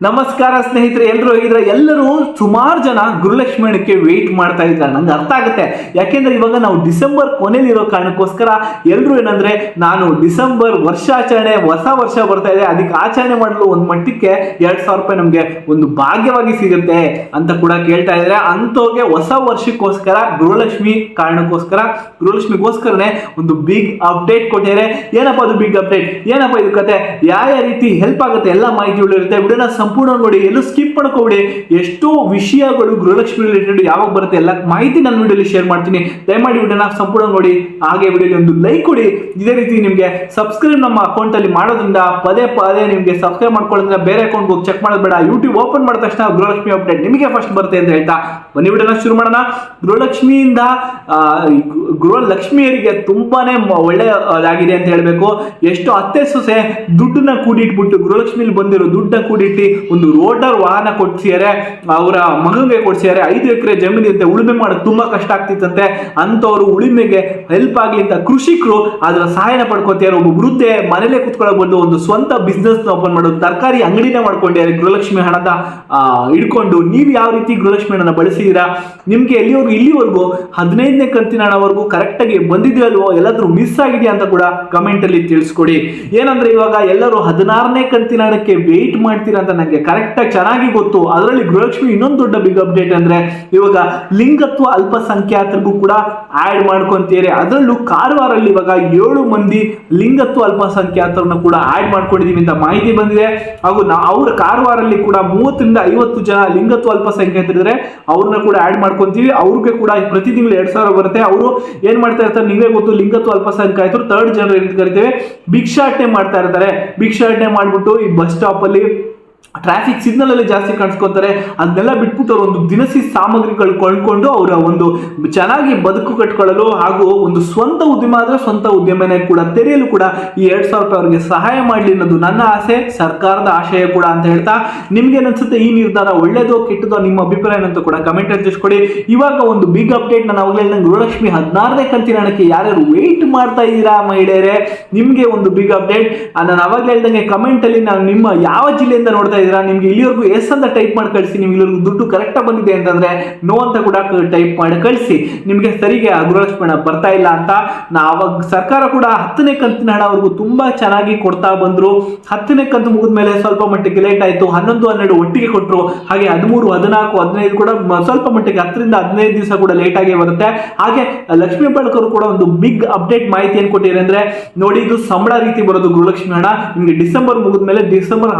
ನಮಸ್ಕಾರ ಸ್ನೇಹಿತರೆ ಎಲ್ಲರೂ ಹೋಗಿದ್ರೆ ಎಲ್ಲರೂ ಸುಮಾರು ಜನ ಗುರುಲಕ್ಷ್ಮಿ ಹಣ್ಣಕ್ಕೆ ವೆಯ್ಟ್ ಮಾಡ್ತಾ ಇದ್ದಾರೆ ನಂಗೆ ಅರ್ಥ ಆಗುತ್ತೆ. ಯಾಕೆಂದ್ರೆ ಇವಾಗ ನಾವು ಡಿಸೆಂಬರ್ ಕೊನೆಯಲ್ಲಿರೋ ಕಾರಣಕ್ಕೋಸ್ಕರ ಎಲ್ಲರೂ ಏನಂದ್ರೆ, ನಾನು ಡಿಸೆಂಬರ್ ವರ್ಷಾಚರಣೆ, ಹೊಸ ವರ್ಷ ಬರ್ತಾ ಇದೆ. ಅದಕ್ಕೆ ಆಚರಣೆ ಮಾಡಲು ಒಂದು ಮಟ್ಟಕ್ಕೆ ಎರಡ್ ಸಾವಿರ ರೂಪಾಯಿ ನಮಗೆ ಒಂದು ಭಾಗ್ಯವಾಗಿ ಸಿಗುತ್ತೆ ಅಂತ ಕೂಡ ಕೇಳ್ತಾ ಇದ್ದಾರೆ. ಅಂಥವ್ಗೆ ಹೊಸ ವರ್ಷಕ್ಕೋಸ್ಕರ, ಗುರುಲಕ್ಷ್ಮಿ ಕಾರಣಕ್ಕೋಸ್ಕರ, ಗುರುಲಕ್ಷ್ಮಿಗೋಸ್ಕರನೇ ಒಂದು ಬಿಗ್ ಅಪ್ಡೇಟ್ ಕೊಟ್ಟಿದ್ದಾರೆ. ಏನಪ್ಪ ಅದು ಬಿಗ್ ಅಪ್ಡೇಟ್ ಏನಪ್ಪ ಇದು ಕತೆ? ಯಾವ ಯಾವ ರೀತಿ ಹೆಲ್ಪ್ ಆಗುತ್ತೆ? ಎಲ್ಲ ಮಾಹಿತಿ ಉಳಿರುತ್ತೆ ವಿಡಿಯೋನ ಸಂಪೂರ್ಣ ನೋಡಿ, ಎಲ್ಲೂ ಸ್ಕಿಪ್ ಮಾಡ್ಕೋಬೇಡಿ. ಎಷ್ಟೋ ವಿಷಯಗಳು ಗೃಹಲಕ್ಷ್ಮಿ ರಿಲೇಟೆಡ್ ಯಾವಾಗ ಬರುತ್ತೆ ಎಲ್ಲ ಮಾಹಿತಿ ನನ್ನ ವಿಡಿಯೋಲಿ ಶೇರ್ ಮಾಡ್ತೀನಿ. ದಯಮಾಡಿ ವಿಡಿಯೋನ ಸಂಪೂರ್ಣ ನೋಡಿ. ಹಾಗೆ ವಿಡಿಯೋಲಿ ಒಂದು ಲೈಕ್ ಕೊಡಿ. ಇದೇ ರೀತಿ ನಿಮಗೆ ಸಬ್ಸ್ಕ್ರೈಬ್ ನಮ್ಮ ಅಕೌಂಟ್ ಅಲ್ಲಿ ಮಾಡೋದ್ರಿಂದ ಪದೇ ಪದೇ ನಿಮಗೆ ಸಬ್ಸ್ಕ್ರೈಬ್ ಮಾಡ್ಕೊಳ್ಳೋದ್ರಿಂದ ಬೇರೆ ಅಕೌಂಟ್ ಹೋಗಿ ಚೆಕ್ ಮಾಡೋದು ಬೇಡ ಯೂಟ್ಯೂಬ್ ಓಪನ್ ಮಾಡಿದ ತಕ್ಷಣ ಗೃಹಲಕ್ಷ್ಮಿ ಅಪ್ಡೇಟ್ ನಿಮಗೆ ಫಸ್ಟ್ ಬರುತ್ತೆ ಅಂತ ಹೇಳ್ತಾ. ಬನ್ನಿ ವಿಡಿಯೋನ ಶುರು ಮಾಡೋಣ. ಗೃಹಲಕ್ಷ್ಮಿಯಿಂದ ಗೃಹಲಕ್ಷ್ಮಿಯರಿಗೆ ತುಂಬಾನೇ ಒಳ್ಳೆಯದಾಗಿದೆ ಅಂತ ಹೇಳಬೇಕು. ಎಷ್ಟು ಅತ್ತೆ ಸೊಸೆ ದುಡ್ಡನ್ನ ಕೂಡಿಟ್ಬಿಟ್ಟು ಗೃಹಲಕ್ಷ್ಮಿಲಿ ಬಂದಿರೋ ದುಡ್ಡನ್ನ ಕೂಡಿಟ್ಟು ಒಂದು ರೋಟರ್ ವಾಹನ ಕೊಡ್ಸಿದ್ದಾರೆ ಅವರ ಮಗನಿಗೆ ಕೊಡ್ಸಿದ್ದಾರೆ ಐದು ಎಕರೆ ಜಮೀನಿಂದ ಉಳುಮೆ ಮಾಡೋದು ತುಂಬಾ ಕಷ್ಟ ಆಗ್ತಿತ್ತಂತೆ. ಅಂಥವ್ರು ಉಳುಮೆಗೆ ಹೆಲ್ಪ್ ಆಗ್ಲಿ ಅಂತ ಕೃಷಿಕರು ಅದರ ಸಹಾಯನ ಪಡ್ಕೊತಿದ್ದಾರೆ. ಒಬ್ಬ ವೃದ್ಧೆ ಮನೇಲೆ ಕುತ್ಕೊಳ್ಳೋ ಬಂದು ಒಂದು ಸ್ವಂತ ಬಿಸ್ನೆಸ್ ಓಪನ್ ಮಾಡೋದು, ತರಕಾರಿ ಅಂಗಡಿನೇ ಮಾಡ್ಕೊಂಡಿದ್ದಾರೆ, ಗೃಹಲಕ್ಷ್ಮಿ ಹಣದ ಹಿಡ್ಕೊಂಡು. ನೀವು ಯಾವ ರೀತಿ ಗೃಹಲಕ್ಷ್ಮಿ ಹಣನ ಬಳಸಿದೀರಾ? ನಿಮ್ಗೆ ಎಲ್ಲಿವರೆಗೂ, ಇಲ್ಲಿವರೆಗೂ, ಹದಿನೈದನೇ ಕಂತಿನ ಹಣವರೆಗೂ ಕರೆಕ್ಟಾಗಿ ಬಂದಿದೆಯೋ ಅಲ್ವೋ? ಎಲ್ಲಾದ್ರೂ ಮಿಸ್ ಆಗಿದೆಯಾ ಅಂತ ಕೂಡ ಕಮೆಂಟ್ ಅಲ್ಲಿ ತಿಳಿಸ್ಕೊಡಿ. ಏನಂದ್ರೆ ಇವಾಗ ಎಲ್ಲರೂ ಹದಿನಾರನೇ ಕಂತಿನ ಹಣಕ್ಕೆ ವೆಯ್ಟ್ ಮಾಡ್ತೀರಾ ಅಂತ ನನಗೆ ಕರೆಕ್ಟಾಗಿ ಚೆನ್ನಾಗಿ ಗೊತ್ತು. ಅದರಲ್ಲಿ ಗೃಹಲಕ್ಷ್ಮಿ ಇನ್ನೊಂದು ದೊಡ್ಡ ಬಿಗ್ ಅಪ್ಡೇಟ್ ಅಂದ್ರೆ ಇವಾಗ ಲಿಂಗತ್ವ ಅಲ್ಪಸಂಖ್ಯಾತರಿಗೂ ಕೂಡ ಆಡ್ ಮಾಡ್ಕೊಂತೀರಿ. ಅದರಲ್ಲೂ ಕಾರವಾರಲ್ಲಿ ಇವಾಗ ಏಳು ಮಂದಿ ಲಿಂಗತ್ವ ಅಲ್ಪಸಂಖ್ಯಾತರನ್ನ ಕೂಡ ಆಡ್ ಮಾಡ್ಕೊಂಡಿದ್ದೀವಿ ಅಂತ ಮಾಹಿತಿ ಬಂದಿದೆ. ಹಾಗೂ ನಾ ಅವ್ರ ಕಾರವಾರಲ್ಲಿ ಕೂಡ ಮೂವತ್ತರಿಂದ ಐವತ್ತು ಜನ ಲಿಂಗತ್ವ ಅಲ್ಪಸಂಖ್ಯಾತರಿದ್ರೆ ಅವ್ರನ್ನ ಕೂಡ ಆಡ್ ಮಾಡ್ಕೊಂತೀವಿ. ಅವ್ರಿಗೆ ಕೂಡ ಪ್ರತಿ ತಿಂಗಳು ಎರಡು ಸಾವಿರ ಬರುತ್ತೆ. ಅವರು ಏನು ಮಾಡ್ತಾ ಇರ್ತಾರೆ ನಿಮಗೆ ಗೊತ್ತು ಲಿಂಗತ್ವ ಅಲ್ಪಸಂಖ್ಯಾತರು ತರ್ಡ್ ಜನರು ಅಂತ ಕರಿತೇವೆ. ಭಿಕ್ಷಾಟನೆ ಮಾಡ್ತಾ ಇರ್ತಾರೆ. ಭಿಕ್ಷಾಟನೆ ಮಾಡಿಬಿಟ್ಟು ಈ ಬಸ್ ಸ್ಟಾಪ್ ಅಲ್ಲಿ ಟ್ರಾಫಿಕ್ ಸಿಗ್ನಲ್ ಅಲ್ಲಿ ಜಾಸ್ತಿ ಕಾಣಿಸ್ಕೊತಾರೆ. ಅದನ್ನೆಲ್ಲ ಬಿಟ್ಬಿಟ್ಟು ಅವರು ಒಂದು ದಿನಸಿ ಸಾಮಗ್ರಿಗಳು ಕೊಂಡ್ಕೊಂಡು ಅವರ ಒಂದು ಚೆನ್ನಾಗಿ ಬದುಕು ಕಟ್ಕೊಳ್ಳಲು ಹಾಗೂ ಒಂದು ಸ್ವಂತ ಉದ್ಯಮ ಆದರೆ ಸ್ವಂತ ಉದ್ಯಮನೇ ಕೂಡ, ತೆರೆಯಲು ಕೂಡ ಈ ಎರಡ್ ಸಾವಿರ ರೂಪಾಯಿ ಅವರಿಗೆ ಸಹಾಯ ಮಾಡಲಿ ಅನ್ನೋದು ನನ್ನ ಆಸೆ, ಸರ್ಕಾರದ ಆಶಯ ಕೂಡ ಅಂತ ಹೇಳ್ತಾ. ನಿಮ್ಗೆ ಅನ್ಸುತ್ತೆ ಈ ನಿರ್ಧಾರ ಒಳ್ಳೇದೋ ಕೆಟ್ಟದೋ ನಿಮ್ಮ ಅಭಿಪ್ರಾಯ ಅಂತ ಕೂಡ ಕಮೆಂಟ್ ತಿಳಿಸ್ಕೊಡಿ. ಇವಾಗ ಒಂದು ಬಿಗ್ ಅಪ್ಡೇಟ್ ನಾನು ಅವಾಗಲೇ ನಂಗೆ ಗೃಹಲಕ್ಷ್ಮಿ ಹದಿನಾರನೇ ಕಂತಿನ ಹಣಕ್ಕೆ ಯಾರ್ಯಾರು ವೆಯ್ಟ್ ಮಾಡ್ತಾ ಇದ್ದೀರಾ ಮಹಿಳೆಯರೇ? ನಿಮಗೆ ಒಂದು ಬಿಗ್ ಅಪ್ಡೇಟ್ ನಾನು ಅವಾಗಲೇ ಹೇಳ್ದಂಗೆ ಕಮೆಂಟ್ ಅಲ್ಲಿ ನಾನು ನಿಮ್ಮ ಯಾವ ಜಿಲ್ಲೆಯಿಂದ ನೋಡ್ತಾ ಇದ್ದೀರಾ? ನಿಮ್ಗೆ ಇಲ್ಲಿವರೆಗೂ ಎಸ್ ಅಂತ ಟೈಪ್ ಮಾಡಿ ಕಳಿಸಿ. ನಿಮ್ಗೆ ಇಲ್ಲಿವರೆಗೂ ದುಡ್ಡು ಕರೆಕ್ಟ್ ಬಂದಿದೆ ಅಂತಂದ್ರೆ ನೋ ಅಂತ ಕೂಡ ಟೈಪ್ ಮಾಡಿ ಕಳಿಸಿ. ನಿಮ್ಗೆ ಸರಿಗೆ ಗೃಹಲಕ್ಷ್ಮಿ ಬರ್ತಾ ಇಲ್ಲ ಅಂತ ನಾ ಅವಾಗ ಸರ್ಕಾರ ಕೂಡ ಹತ್ತನೇ ಕಂತಿನ ಹಣ ಅವ್ರಿಗೂ ತುಂಬಾ ಚೆನ್ನಾಗಿ ಕೊಡ್ತಾ ಬಂದ್ರು. ಹತ್ತನೇ ಕಂತು ಮುಗಿದ ಮೇಲೆ ಸ್ವಲ್ಪ ಮಟ್ಟಿಗೆ ಲೇಟ್ ಆಯ್ತು. ಹನ್ನೊಂದು, ಹನ್ನೆರಡು ಒಟ್ಟಿಗೆ ಕೊಟ್ಟರು ಹಾಗೆ ಹದಿಮೂರು, ಹದಿನಾಲ್ಕು, ಹದಿನೈದು ಕೂಡ ಸ್ವಲ್ಪ ಮಟ್ಟಿಗೆ ಹತ್ತರಿಂದ ಹದಿನೈದು ದಿವಸ ಕೂಡ ಲೇಟ್ ಆಗಿ ಬರುತ್ತೆ ಹಾಗೆ ಲಕ್ಷ್ಮೀ ಬಳಕರು ಕೂಡ ಒಂದು ಬಿಗ್ ಅಪ್ಡೇಟ್ ಮಾಹಿತಿ ಏನ್ ಕೊಟ್ಟಿದ್ದಾರೆ ಅಂದ್ರೆ ನೋಡಿ ಇದು ಸಂಬಳ ರೀತಿ ಬರೋದು ಗೃಹಲಕ್ಷ್ಮಿ ಹಣ. ನಿಮ್ಗೆ ಡಿಸೆಂಬರ್ ಮುಗಿದ್ಮೇಲೆ ಡಿಸೆಂಬರ್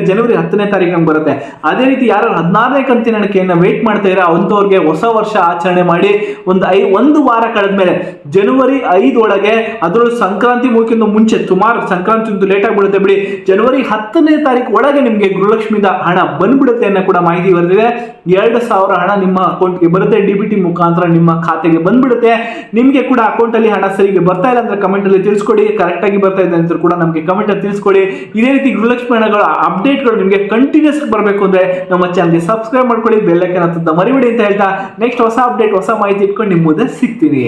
ಜನವರಿ ಹತ್ತನೇ ತಾರೀಕು ಬರುತ್ತೆ. ಅದೇ ರೀತಿ ಯಾರು ಹದಿನಾರನೇ ಕಂತಿನ ಹಣಕ್ಕೆ ವೇಟ್ ಮಾಡ್ತಾ ಇರೋ ಅಂಥವ್ರಿಗೆ ಹೊಸ ವರ್ಷ ಆಚರಣೆ ಮಾಡಿ ಒಂದು ಐ, ಒಂದು ವಾರ ಕಳೆದ್ಮೇಲೆ ಜನವರಿ ಐದು ಒಳಗೆ ಸಂಕ್ರಾಂತಿ ಮುಗಿಕಿಂತ ಮುಂಚೆ ಸುಮಾರು ಸಂಕ್ರಾಂತಿ ಒಂದು ಲೇಟ್ ಆಗಿಬಿಡುತ್ತೆ ಬಿಡಿ. ಜನವರಿ ಹತ್ತನೇ ತಾರೀಕು ಒಳಗೆ ನಿಮಗೆ ಗೃಹಲಕ್ಷ್ಮಿದ ಹಣ ಬಂದ್ಬಿಡುತ್ತೆ ಅನ್ನೋ ಕೂಡ ಮಾಹಿತಿ ಬರೆದಿದೆ ಎರಡು ಸಾವಿರ ಹಣ ನಿಮ್ಮ ಅಕೌಂಟ್ಗೆ ಬರುತ್ತೆ. ಡಿ ಬಿ ಟಿ ಮುಖಾಂತರ ನಿಮ್ಮ ಖಾತೆಗೆ ಬಂದ್ಬಿಡುತ್ತೆ. ನಿಮಗೆ ಕೂಡ ಅಕೌಂಟ್ ಅಲ್ಲಿ ಹಣ ಸರಿಗೆ ಬರ್ತಾ ಇಲ್ಲ ಅಂದ್ರೆ ಕಮೆಂಟ್ ಅಲ್ಲಿ ತಿಳಿಸ್ಕೊಡಿ. ಕರೆಕ್ಟಾಗಿ ಬರ್ತಾ ಇದೆ ಅಂತ ಕೂಡ ನಮಗೆ ಕಮೆಂಟ್ ಅಲ್ಲಿ ತಿಳಿಸ್ಕೊಡಿ. ಇದೇ ರೀತಿ ಗೃಹಲಕ್ಷ್ಮಿ ಹಣಗಳ ಅಪ್ಡೇಟ್ಗಳು ನಿಮಗೆ ಕಂಟಿನ್ಯೂಸ್ ಬರಬೇಕು ಅಂದರೆ ನಮ್ಮ ಚಾನಲ್ಗೆ ಸಬ್ಸ್ಕ್ರೈಬ್ ಮಾಡ್ಕೊಳ್ಳಿ ಬೆಲ್ಲೈಕನ್ ಅಂತ ಮರಿಬೇಡಿ ಅಂತ ಹೇಳ್ತಾ ನೆಕ್ಸ್ಟ್ ಹೊಸ ಅಪ್ಡೇಟ್ ಹೊಸ ಮಾಹಿತಿ ಇಟ್ಕೊಂಡು ನಿಮ್ಮ ಮುಂದೆ ಸಿಗ್ತೀನಿ.